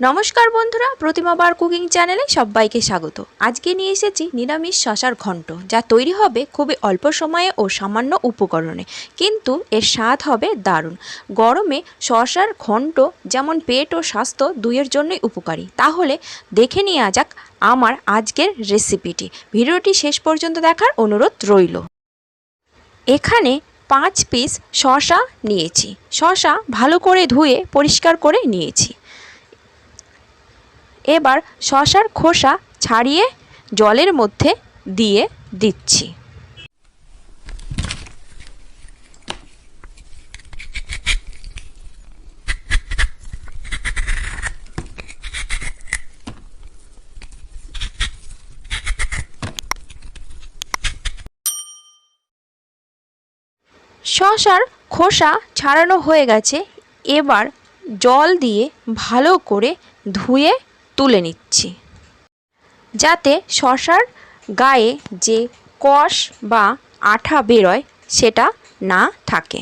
নমস্কার বন্ধুরা, প্রতিমা বার কুকিং চ্যানেলে সবাইকে স্বাগত। আজকে নিয়ে এসেছি নিরামিষ শশার ঘন্ট, যা তৈরি হবে খুবই অল্প সময়ে ও সামান্য উপকরণে, কিন্তু এর স্বাদ হবে দারুণ। গরমে শশার ঘন্ট যেমন পেট ও স্বাস্থ্য দুইয়ের জন্যই উপকারী। তাহলে দেখে নেওয়া যাক আমার আজকের রেসিপিটি। ভিডিওটি শেষ পর্যন্ত দেখার অনুরোধ রইল। এখানে পাঁচ পিস শশা নিয়েছি। শশা ভালো করে ধুয়ে পরিষ্কার করে নিয়েছি। এবার শশার খোসা ছাড়িয়ে জলের মধ্যে দিয়ে দিচ্ছি। শশার খোসা ছাড়ানো হয়ে গেছে। এবার জল দিয়ে ভালো করে ধুয়ে তুলে নিচ্ছি। যাতে শশার গায়ে যে কষ বা আঠা বেরোয়, সেটা না থাকে।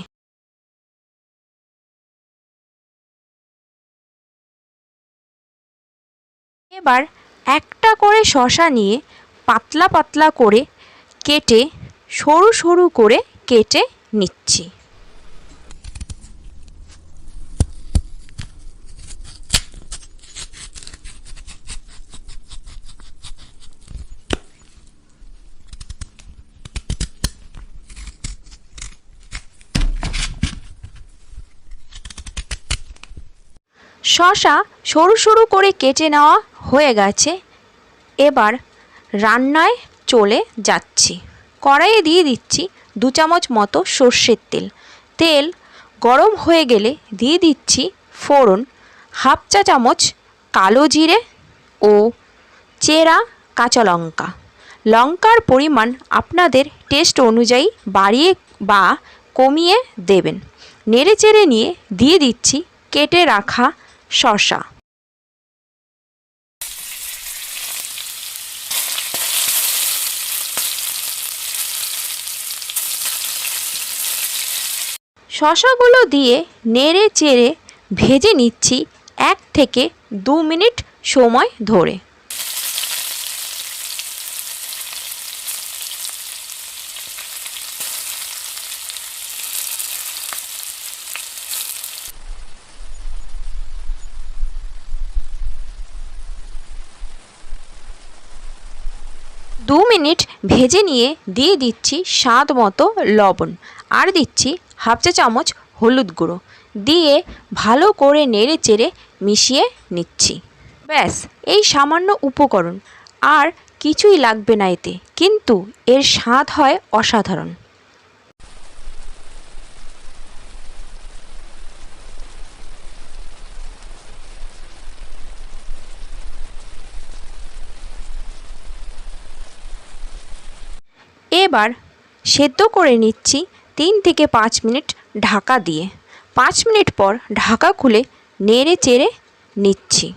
এবার একটা করে শশা নিয়ে পাতলা পাতলা করে কেটে, সরু সরু করে কেটে নিচ্ছি। শশা সরু সরু করে কেটে নেওয়া হয়ে গেছে। এবার রান্নায় চলে যাচ্ছি। কড়াইয়ে দিয়ে দিচ্ছি দু চামচ মতো সর্ষের তেল। তেল গরম হয়ে গেলে দিয়ে দিচ্ছি ফোড়ন, হাফ চা চামচ কালো জিরে ও চেরা কাঁচা লঙ্কা। লঙ্কার পরিমাণ আপনাদের টেস্ট অনুযায়ী বাড়িয়ে বা কমিয়ে দেবেন। নেড়ে চেড়ে নিয়ে দিয়ে দিচ্ছি কেটে রাখা শশা। শশাগুলো দিয়ে নেড়ে চেড়ে ভেজে নিচ্ছি এক থেকে দু মিনিট সময় ধরে। দু মিনিট ভেজে নিয়ে দিয়ে দিচ্ছি স্বাদ মতো লবণ। আর দিচ্ছি হাফ চা চামচ হলুদ গুঁড়ো। দিয়ে ভালো করে নেড়ে চেড়ে মিশিয়ে নিচ্ছি। ব্যাস, এই সামান্য উপকরণ। আর কিছুই লাগবে না এতে। কিন্তু এর স্বাদ হয় অসাধারণ। এবার সেদ্ধ করে নিচ্ছি তিন থেকে পাঁচ মিনিট ঢাকা দিয়ে। পাঁচ মিনিট পর ঢাকা খুলে নেড়ে চেড়ে নিচ্ছি।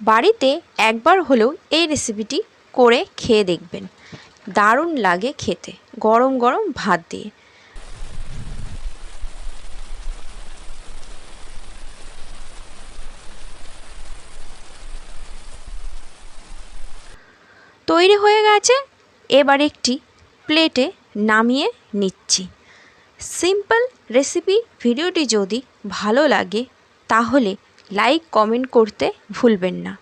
বাড়িতে একবার হলেও এই রেসিপিটি করে খেয়ে দেখবেন। দারুণ লাগে খেতে। গরম গরম ভাত দিয়ে। তৈরি হয়ে গেছে। এবার একটি প্লেটে নামিয়ে নিচ্ছি। সিম্পল রেসিপি ভিডিওটি যদি ভালো লাগে, তাহলে লাইক, কমেন্ট করতে ভুলবেন না।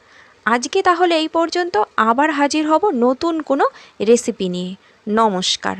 আজকে তাহলে এই পর্যন্ত। আবার হাজির হব নতুন কোনো রেসিপি নিয়ে। নমস্কার।